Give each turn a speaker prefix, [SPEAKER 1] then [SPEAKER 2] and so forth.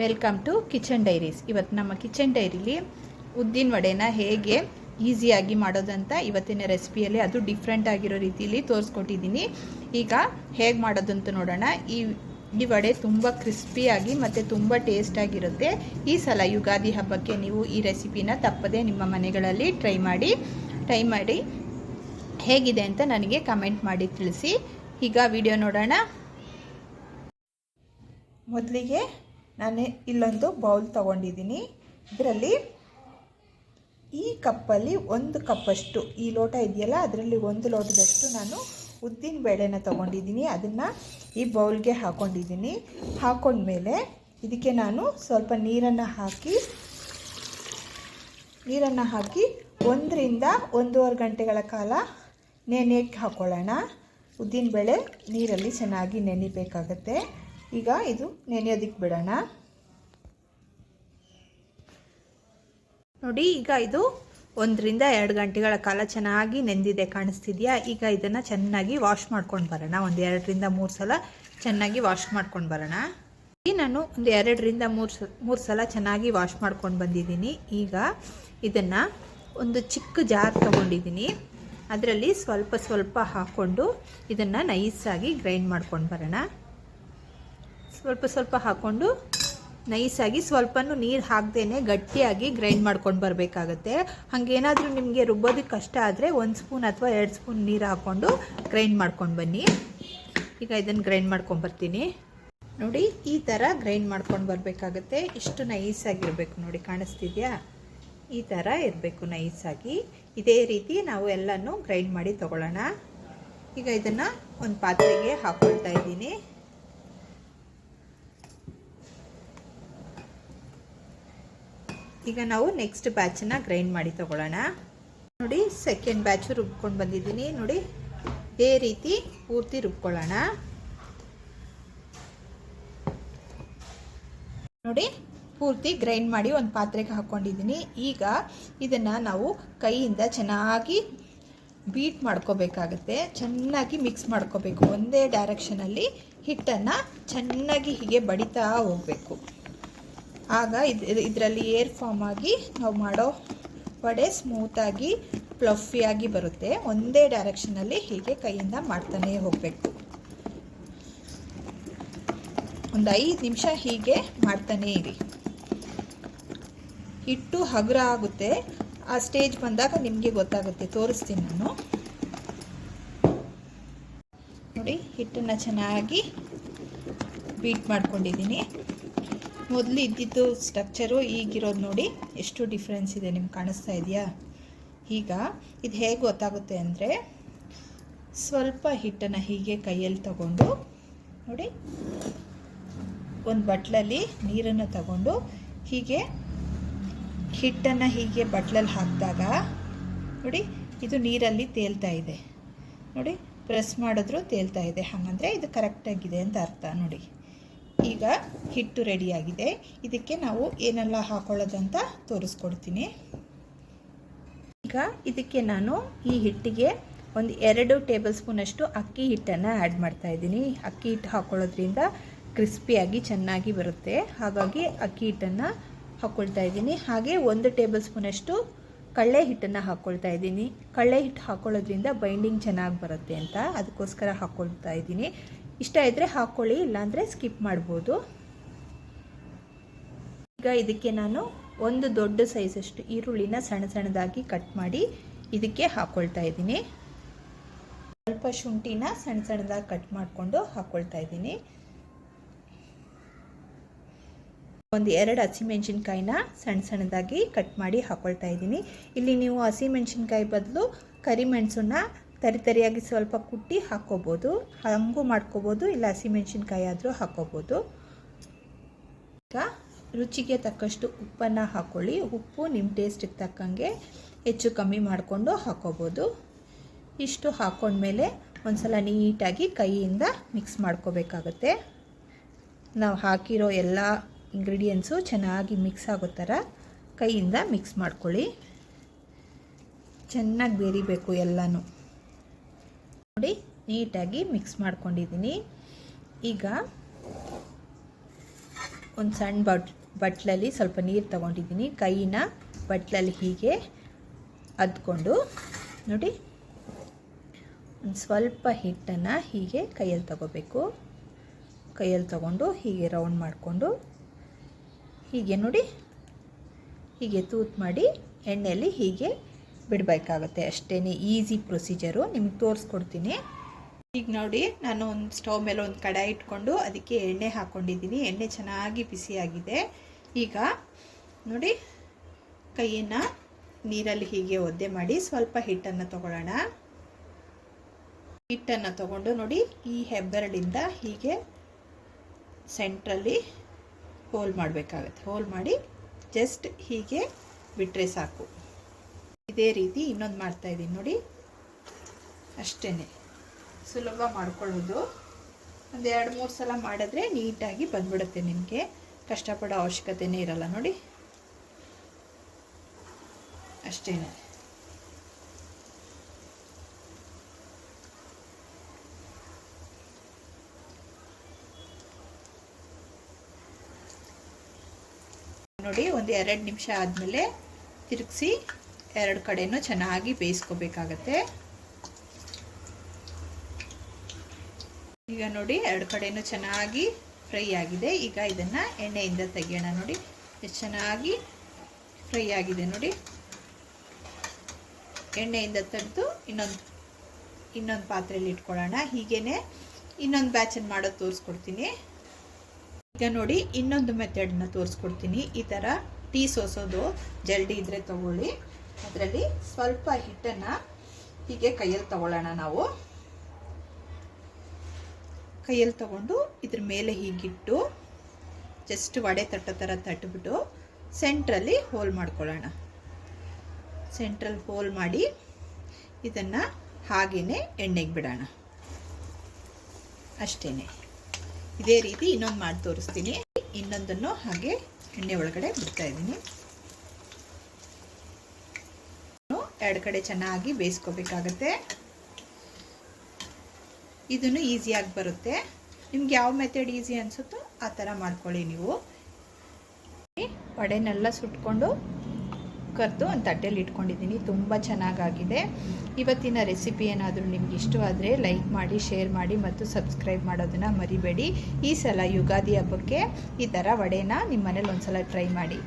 [SPEAKER 1] Welcome to kitchen diaries ಇವತ್ತು ನಮ್ಮ kitchen ಡೈರಿಲಿ ಉದ್ದಿನ ವಡೆನ ಹೇಗೆ ಈಸಿಯಾಗಿ ಮಾಡೋದಂತ ಇವತ್ತಿನ ರೆಸಿಪಿಯಲ್ಲಿ ಅದು ಡಿಫ್ರೆಂಟ್ ಆಗಿರೋ ರೀತಿಯಲ್ಲಿ ತೋರಿಸ್ಕೊಟ್ಟಿದ್ದೀನಿ. ಈಗ ಹೇಗೆ ಮಾಡೋದಂತ ನೋಡೋಣ. ಈ ಈ ವಡೆ ತುಂಬ ಕ್ರಿಸ್ಪಿಯಾಗಿ ಮತ್ತು ತುಂಬ ಟೇಸ್ಟಾಗಿರುತ್ತೆ ಈ ಸಲ ಯುಗಾದಿ ಹಬ್ಬಕ್ಕೆ ನೀವು ಈ ರೆಸಿಪಿನ ತಪ್ಪದೆ ನಿಮ್ಮ ಮನೆಗಳಲ್ಲಿ ಟ್ರೈ ಮಾಡಿ ಟ್ರೈ ಮಾಡಿ ಹೇಗಿದೆ ಅಂತ ನನಗೆ ಕಮೆಂಟ್ ಮಾಡಿ ತಿಳಿಸಿ. ಈಗ ವಿಡಿಯೋ ನೋಡೋಣ. ಮೊದಲಿಗೆ ನಾನು ಇಲ್ಲೊಂದು ಬೌಲ್ ತಗೊಂಡಿದ್ದೀನಿ. ಇದರಲ್ಲಿ ಈ ಕಪ್ಪಲ್ಲಿ ಒಂದು ಕಪ್ಪಷ್ಟು, ಈ ಲೋಟ ಇದೆಯಲ್ಲ, ಅದರಲ್ಲಿ ಒಂದು ಲೋಟದಷ್ಟು ನಾನು ಉದ್ದಿನ ಬೇಳೆನ ತೊಗೊಂಡಿದ್ದೀನಿ. ಅದನ್ನು ಈ ಬೌಲ್ಗೆ ಹಾಕ್ಕೊಂಡಿದ್ದೀನಿ ಹಾಕ್ಕೊಂಡ್ಮೇಲೆ ಇದಕ್ಕೆ ನಾನು ಸ್ವಲ್ಪ ನೀರನ್ನು ಹಾಕಿ ನೀರನ್ನು ಹಾಕಿ ಒಂದರಿಂದ ಒಂದೂವರೆ ಗಂಟೆಗಳ ಕಾಲ ನೆನೆಯಕ್ಕೆ ಹಾಕ್ಕೊಳ್ಳೋಣ ಉದ್ದಿನಬೇಳೆ ನೀರಲ್ಲಿ ಚೆನ್ನಾಗಿ ನೆನಿಬೇಕಾಗತ್ತೆ. ಈಗ ಇದು ನೆನೆಯೋದಕ್ಕೆ ಬಿಡೋಣ. ನೋಡಿ, ಈಗ ಇದು ಒಂದರಿಂದ ಎರಡು ಗಂಟೆಗಳ ಕಾಲ ಚೆನ್ನಾಗಿ ನೆಂದಿದೆ ಕಾಣಿಸ್ತಿದೆಯಾ? ಈಗ ಇದನ್ನು ಚೆನ್ನಾಗಿ ವಾಶ್ ಮಾಡ್ಕೊಂಡು ಬರೋಣ. ಒಂದು ಎರಡರಿಂದ ಮೂರು ಸಲ ಚೆನ್ನಾಗಿ ವಾಶ್ ಮಾಡ್ಕೊಂಡು ಬರೋಣ. ಈ ನಾನು ಒಂದು ಎರಡರಿಂದ ಮೂರು ಸ, ಮೂರು ಸಲ ಚೆನ್ನಾಗಿ ವಾಶ್ ಮಾಡ್ಕೊಂಡು ಬಂದಿದ್ದೀನಿ. ಈಗ ಇದನ್ನು ಒಂದು ಚಿಕ್ಕ ಜಾರ್ ತೊಗೊಂಡಿದ್ದೀನಿ. ಅದರಲ್ಲಿ ಸ್ವಲ್ಪ ಸ್ವಲ್ಪ ಹಾಕ್ಕೊಂಡು ಇದನ್ನು ನೈಸಾಗಿ ಗ್ರೈಂಡ್ ಮಾಡ್ಕೊಂಡು ಬರೋಣ. ಸ್ವಲ್ಪ ಸ್ವಲ್ಪ ಹಾಕ್ಕೊಂಡು ನೈಸಾಗಿ ಸ್ವಲ್ಪ ನೀರು ಹಾಕ್ದೇ ಗಟ್ಟಿಯಾಗಿ ಗ್ರೈಂಡ್ ಮಾಡ್ಕೊಂಡು ಬರಬೇಕಾಗತ್ತೆ. ಹಾಗೇನಾದರೂ ನಿಮಗೆ ರುಬ್ಬೋದಕ್ಕೆ ಕಷ್ಟ ಆದರೆ ಒಂದು ಸ್ಪೂನ್ ಅಥವಾ ಎರಡು ಸ್ಪೂನ್ ನೀರು ಹಾಕ್ಕೊಂಡು ಗ್ರೈಂಡ್ ಮಾಡ್ಕೊಂಡು ಬನ್ನಿ. ಈಗ ಇದನ್ನು ಗ್ರೈಂಡ್ ಮಾಡ್ಕೊಂಡು ಬರ್ತೀನಿ. ನೋಡಿ, ಈ ಥರ ಗ್ರೈಂಡ್ ಮಾಡ್ಕೊಂಡು ಬರಬೇಕಾಗತ್ತೆ. ಇಷ್ಟು ನೈಸಾಗಿರಬೇಕು ನೋಡಿ, ಕಾಣಿಸ್ತಿದೆಯಾ? ಈ ಥರ ಇರಬೇಕು ನೈಸಾಗಿ. ಇದೇ ರೀತಿ ನಾವು ಎಲ್ಲನೂ ಗ್ರೈಂಡ್ ಮಾಡಿ ತಗೊಳ್ಳೋಣ. ಈಗ ಇದನ್ನು ಒಂದು ಪಾತ್ರೆಗೆ ಹಾಕ್ಕೊಳ್ತಾ ಇದ್ದೀನಿ. ಈಗ ನಾವು ನೆಕ್ಸ್ಟ್ ಬ್ಯಾಚನ್ನು ಗ್ರೈಂಡ್ ಮಾಡಿ ತಗೊಳ್ಳೋಣ. ನೋಡಿ ಸೆಕೆಂಡ್ ಬ್ಯಾಚು ರುಬ್ಕೊಂಡು ಬಂದಿದ್ದೀನಿ. ನೋಡಿ ಇದೇ ರೀತಿ ಪೂರ್ತಿ ರುಬ್ಕೊಳ್ಳೋಣ. ನೋಡಿ, ಪೂರ್ತಿ ಗ್ರೈಂಡ್ ಮಾಡಿ ಒಂದು ಪಾತ್ರೆಗೆ ಹಾಕ್ಕೊಂಡಿದ್ದೀನಿ. ಈಗ ಇದನ್ನು ನಾವು ಕೈಯಿಂದ ಚೆನ್ನಾಗಿ ಬೀಟ್ ಮಾಡ್ಕೋಬೇಕಾಗತ್ತೆ. ಚೆನ್ನಾಗಿ ಮಿಕ್ಸ್ ಮಾಡ್ಕೋಬೇಕು. ಒಂದೇ ಡೈರೆಕ್ಷನಲ್ಲಿ ಹಿಟ್ಟನ್ನು ಚೆನ್ನಾಗಿ ಹೀಗೆ ಬಡಿತಾ ಹೋಗಬೇಕು. ಆಗ ಇದು ಇದರಲ್ಲಿ ಏರ್ ಫಾರ್ಮ್ ಆಗಿ ನಾವು ಮಾಡೋ ವಡೆ ಸ್ಮೂತಾಗಿ ಪ್ಲಫಿಯಾಗಿ ಬರುತ್ತೆ. ಒಂದೇ ಡೈರೆಕ್ಷನಲ್ಲಿ ಹೀಗೆ ಕೈಯಿಂದ ಮಾಡ್ತಾನೇ ಹೋಗಬೇಕು. ಒಂದು ಐದು ನಿಮಿಷ ಹೀಗೆ ಮಾಡ್ತಾನೇ ಇರಿ. ಹಿಟ್ಟು ಹಗುರ ಆಗುತ್ತೆ. ಆ ಸ್ಟೇಜ್ ಬಂದಾಗ ನಿಮಗೆ ಗೊತ್ತಾಗುತ್ತೆ. ತೋರಿಸ್ತೀನಿ ನಾನು. ನೋಡಿ, ಹಿಟ್ಟನ್ನು ಚೆನ್ನಾಗಿ ಬೀಟ್ ಮಾಡ್ಕೊಂಡಿದ್ದೀನಿ. ಮೊದಲು ಇದ್ದಿದ್ದು ಸ್ಟ್ರಕ್ಚರು ಈಗಿರೋದು ನೋಡಿ ಎಷ್ಟು ಡಿಫ್ರೆನ್ಸ್ ಇದೆ ನಿಮ್ಗೆ ಕಾಣಿಸ್ತಾ ಇದೆಯಾ? ಈಗ ಇದು ಹೇಗೆ ಗೊತ್ತಾಗುತ್ತೆ ಅಂದರೆ ಸ್ವಲ್ಪ ಹಿಟ್ಟನ್ನು ಹೀಗೆ ಕೈಯಲ್ಲಿ ತಗೊಂಡು ನೋಡಿ, ಒಂದು ಬಟ್ಲಲ್ಲಿ ನೀರನ್ನು ತಗೊಂಡು ಹೀಗೆ ಹಿಟ್ಟನ್ನು ಹೀಗೆ ಬಟ್ಲಲ್ಲಿ ಹಾಕಿದಾಗ ನೋಡಿ ಇದು ನೀರಲ್ಲಿ ತೇಲ್ತಾ ಇದೆ. ನೋಡಿ ಪ್ರೆಸ್ ಮಾಡಿದ್ರೂ ತೇಲ್ತಾ ಇದೆ. ಹಾಗಂದರೆ ಇದು ಕರೆಕ್ಟಾಗಿದೆ ಅಂತ ಅರ್ಥ ನೋಡಿ. ಈಗ ಹಿಟ್ಟು ರೆಡಿಯಾಗಿದೆ ಇದಕ್ಕೆ ನಾವು ಏನೆಲ್ಲ ಹಾಕೊಳ್ಳೋದಂತ ತೋರಿಸ್ಕೊಡ್ತೀನಿ. ಈಗ ಇದಕ್ಕೆ ನಾನು ಈ ಹಿಟ್ಟಿಗೆ ಒಂದು ಎರಡು ಟೇಬಲ್ ಸ್ಪೂನಷ್ಟು ಅಕ್ಕಿ ಹಿಟ್ಟನ್ನು ಆ್ಯಡ್ ಮಾಡ್ತಾ ಇದ್ದೀನಿ. ಅಕ್ಕಿ ಹಿಟ್ಟು ಹಾಕೊಳ್ಳೋದ್ರಿಂದ ಕ್ರಿಸ್ಪಿಯಾಗಿ ಚೆನ್ನಾಗಿ ಬರುತ್ತೆ. ಹಾಗಾಗಿ ಅಕ್ಕಿ ಹಿಟ್ಟನ್ನು ಹಾಕ್ಕೊಳ್ತಾ ಇದ್ದೀನಿ. ಹಾಗೆ ಒಂದು ಟೇಬಲ್ ಸ್ಪೂನಷ್ಟು ಕಳ್ಳೆ ಹಿಟ್ಟನ್ನು ಹಾಕ್ಕೊಳ್ತಾ ಇದ್ದೀನಿ. ಕಳ್ಳೆ ಹಿಟ್ಟು ಹಾಕ್ಕೊಳ್ಳೋದ್ರಿಂದ ಬೈಂಡಿಂಗ್ ಚೆನ್ನಾಗಿ ಬರುತ್ತೆ ಅಂತ ಅದಕ್ಕೋಸ್ಕರ ಹಾಕ್ಕೊಳ್ತಾ ಇದ್ದೀನಿ. ಇಷ್ಟ ಇದ್ದರೆ ಹಾಕ್ಕೊಳ್ಳಿ ಇಲ್ಲಾಂದರೆ ಸ್ಕಿಪ್ ಮಾಡ್ಬೋದು. ಈಗ ಇದಕ್ಕೆ ನಾನು ಒಂದು ದೊಡ್ಡ ಸೈಜಷ್ಟು ಈರುಳ್ಳಿನ ಸಣ್ಣ ಸಣ್ಣದಾಗಿ ಕಟ್ ಮಾಡಿ ಇದಕ್ಕೆ ಹಾಕ್ಕೊಳ್ತಾ ಇದ್ದೀನಿ. ಸ್ವಲ್ಪ ಶುಂಠಿನ ಸಣ್ಣ ಸಣ್ಣದಾಗಿ ಕಟ್ ಮಾಡಿಕೊಂಡು ಹಾಕ್ಕೊಳ್ತಾ ಇದ್ದೀನಿ. ಒಂದು ಎರಡು ಹಸಿಮೆಣ್ಸಿನ್ಕಾಯಿನ ಸಣ್ಣ ಸಣ್ಣದಾಗಿ ಕಟ್ ಮಾಡಿ ಹಾಕ್ಕೊಳ್ತಾ ಇದ್ದೀನಿ. ಇಲ್ಲಿ ನೀವು ಹಸಿಮೆಣ್ಸಿನ್ಕಾಯಿ ಬದಲು ಕರಿಮೆಣಸನ್ನ ತರಿ ತರಿಯಾಗಿ ಸ್ವಲ್ಪ ಕುಟ್ಟಿ ಹಾಕ್ಕೋಬೋದು. ಹಂಗೂ ಮಾಡ್ಕೋಬೋದು, ಇಲ್ಲ ಹಸಿಮೆಣ್ಸಿನ್ಕಾಯಿ ಆದರೂ ಹಾಕ್ಕೋಬೋದು. ಈಗ ರುಚಿಗೆ ತಕ್ಕಷ್ಟು ಉಪ್ಪನ್ನು ಹಾಕ್ಕೊಳ್ಳಿ ಉಪ್ಪು ನಿಮ್ಮ ಟೇಸ್ಟಿಗೆ ತಕ್ಕಂಗೆ ಹೆಚ್ಚು ಕಮ್ಮಿ ಮಾಡಿಕೊಂಡು ಹಾಕ್ಕೋಬೋದು. ಇಷ್ಟು ಹಾಕ್ಕೊಂಡ್ಮೇಲೆ ಒಂದು ಸಲ ನೀಟಾಗಿ ಕೈಯಿಂದ ಮಿಕ್ಸ್ ಮಾಡ್ಕೋಬೇಕಾಗತ್ತೆ. ನಾವು ಹಾಕಿರೋ ಎಲ್ಲ ಇಂಗ್ರೀಡಿಯೆಂಟ್ಸು ಚೆನ್ನಾಗಿ ಮಿಕ್ಸ್ ಆಗೋ ಥರ ಕೈಯಿಂದ ಮಿಕ್ಸ್ ಮಾಡ್ಕೊಳ್ಳಿ. ಚೆನ್ನಾಗಿ ಬೇರಿಬೇಕು ಎಲ್ಲನೂ. ನೋಡಿ ನೀಟಾಗಿ ಮಿಕ್ಸ್ ಮಾಡ್ಕೊಂಡಿದ್ದೀನಿ. ಈಗ ಒಂದು ಸಣ್ಣ ಬಟ್, ಬಟ್ಲಲ್ಲಿ ಸ್ವಲ್ಪ ನೀರು ತಗೊಂಡಿದ್ದೀನಿ. ಕೈನ ಬಟ್ಲಲ್ಲಿ ಹೀಗೆ ಅದ್ಕೊಂಡು ನೋಡಿ. ಒಂದು ಸ್ವಲ್ಪ ಹಿಟ್ಟನ್ನು ಹೀಗೆ ಕೈಯಲ್ಲಿ ತಗೋಬೇಕು. ಕೈಯಲ್ಲಿ ತಗೊಂಡು ಹೀಗೆ ರೌಂಡ್ ಮಾಡಿಕೊಂಡು ಹೀಗೆ ನೋಡಿ. ಹೀಗೆ ತೂತು ಮಾಡಿ ಎಣ್ಣೆಯಲ್ಲಿ ಹೀಗೆ ಬಿಡಬೇಕಾಗತ್ತೆ. ಅಷ್ಟೇ ಈಸಿ ಪ್ರೊಸೀಜರು ನಿಮ್ಗೆ ತೋರಿಸ್ಕೊಡ್ತೀನಿ. ಈಗ ನೋಡಿ, ನಾನು ಒಂದು ಸ್ಟವ್ ಮೇಲೆ ಒಂದು ಕಡಾಯಿ ಇಟ್ಕೊಂಡು ಅದಕ್ಕೆ ಎಣ್ಣೆ ಹಾಕ್ಕೊಂಡಿದ್ದೀನಿ ಎಣ್ಣೆ ಚೆನ್ನಾಗಿ ಬಿಸಿಯಾಗಿದೆ. ಈಗ ನೋಡಿ, ಕೈಯನ್ನು ನೀರಲ್ಲಿ ಹೀಗೆ ಒದ್ದೆ ಮಾಡಿ ಸ್ವಲ್ಪ ಹಿಟ್ಟನ್ನು ತಗೊಳ್ಳೋಣ. ಹಿಟ್ಟನ್ನು ತಗೊಂಡು ನೋಡಿ, ಈ ಹೆಬ್ಬೆರಳಿಂದ ಹೀಗೆ ಸೆಂಟ್ರಲ್ಲಿ ಹೋಲ್ ಮಾಡಬೇಕಾಗತ್ತೆ. ಹೋಲ್ ಮಾಡಿ ಜಸ್ಟ್ ಹೀಗೆ ಬಿಟ್ಟರೆ ಸಾಕು. ಇದೇ ರೀತಿ ಇನ್ನೊಂದು ಮಾಡ್ತಾಯಿದ್ದೀನಿ ನೋಡಿ. ಅಷ್ಟೇ ಸುಲಭ ಮಾಡ್ಕೊಳ್ಳೋದು. ಒಂದು ಎರಡು, ಮೂರು ಸಲ ಮಾಡಿದ್ರೆ ನೀಟಾಗಿ ಬಂದ್ಬಿಡುತ್ತೆ ನಿಮಗೆ. ಕಷ್ಟಪಡೋ ಅವಶ್ಯಕತೆನೇ ಇರಲ್ಲ ನೋಡಿ. ಅಷ್ಟೇ ನೋಡಿ, ಒಂದು ಎರಡು ನಿಮಿಷ ಆದಮೇಲೆ ತಿರುಗಿಸಿ. ಎರಡು ಕಡೆಯೂ ಚೆನ್ನಾಗಿ ಬೇಯಿಸ್ಕೋಬೇಕಾಗತ್ತೆ. ಈಗ ನೋಡಿ ಎರಡು ಕಡೆಯೂ ಚೆನ್ನಾಗಿ ಫ್ರೈ ಆಗಿದೆ. ಈಗ ಇದನ್ನು ಎಣ್ಣೆಯಿಂದ ತೆಗೆಯೋಣ ನೋಡಿ. ಎಷ್ಟು ಚೆನ್ನಾಗಿ ಫ್ರೈ ಆಗಿದೆ ನೋಡಿ. ಎಣ್ಣೆಯಿಂದ ತೆಗೆದು ಇನ್ನೊಂದು ಇನ್ನೊಂದು ಪಾತ್ರೆಯಲ್ಲಿ ಇಟ್ಕೊಳ್ಳೋಣ. ಹೀಗೇ ಇನ್ನೊಂದು ಬ್ಯಾಚನ್ನು ಮಾಡೋದು ತೋರಿಸ್ಕೊಡ್ತೀನಿ. ಈಗ ನೋಡಿ ಇನ್ನೊಂದು ಮೆಥಡನ್ನ ತೋರಿಸ್ಕೊಡ್ತೀನಿ. ಈ ಥರ ಟೀ ಸೋಸೋದು ಜಲ್ಡಿ ಇದ್ದರೆ ತಗೊಳ್ಳಿ. ಅದರಲ್ಲಿ ಸ್ವಲ್ಪ ಹಿಟ್ಟನ್ನು ಹೀಗೆ ಕೈಯಲ್ಲಿ ತಗೊಳ್ಳೋಣ ನಾವು. ಕೈಯಲ್ಲಿ ತಗೊಂಡು ಇದ್ರ ಮೇಲೆ ಹೀಗಿಟ್ಟು ಜಸ್ಟ್ ವಡೆ ತಟ್ಟೋ ಥರ ತಟ್ಬಿಟ್ಟು ಸೆಂಟ್ರಲ್ಲಿ ಹೋಲ್ ಮಾಡ್ಕೊಳ್ಳೋಣ. ಸೆಂಟ್ರಲ್ ಹೋಲ್ ಮಾಡಿ ಇದನ್ನು ಹಾಗೇ ಎಣ್ಣೆಗೆ ಬಿಡೋಣ. ಅಷ್ಟೇ ಇದೇ ರೀತಿ ಇನ್ನೊಂದು ಮಾಡಿ ತೋರಿಸ್ತೀನಿ. ಇನ್ನೊಂದನ್ನು ಹಾಗೆ ಎಣ್ಣೆ ಒಳಗಡೆ ಬಿಡ್ತಾ ಇದ್ದೀನಿ. ಎರಡು ಕಡೆ ಚೆನ್ನಾಗಿ ಬೇಯಿಸ್ಕೋಬೇಕಾಗತ್ತೆ. ಇದನ್ನು ಈಸಿಯಾಗಿ ಬರುತ್ತೆ. ನಿಮ್ಗೆ ಯಾವ ಮೆಥಡ್ ಈಸಿ ಅನಿಸುತ್ತೋ ಆ ಥರ ಮಾಡ್ಕೊಳ್ಳಿ ನೀವು. ವಡೆನೆಲ್ಲ ಸುಟ್ಕೊಂಡು ಕರೆದು ಒಂದು ತಟ್ಟೆಯಲ್ಲಿ ಇಟ್ಕೊಂಡಿದ್ದೀನಿ. ತುಂಬ ಚೆನ್ನಾಗಾಗಿದೆ. ಇವತ್ತಿನ ರೆಸಿಪಿ ಏನಾದರೂ ನಿಮ್ಗೆ ಇಷ್ಟವಾದರೆ ಲೈಕ್ ಮಾಡಿ, ಶೇರ್ ಮಾಡಿ ಮತ್ತು ಸಬ್ಸ್ಕ್ರೈಬ್ ಮಾಡೋದನ್ನು ಮರಿಬೇಡಿ. ಈ ಸಲ ಯುಗಾದಿ ಹಬ್ಬಕ್ಕೆ ಈ ಥರ ವಡೆನ ನಿಮ್ಮ ಮನೇಲಿ ಒಂದು ಸಲ ಟ್ರೈ ಮಾಡಿ.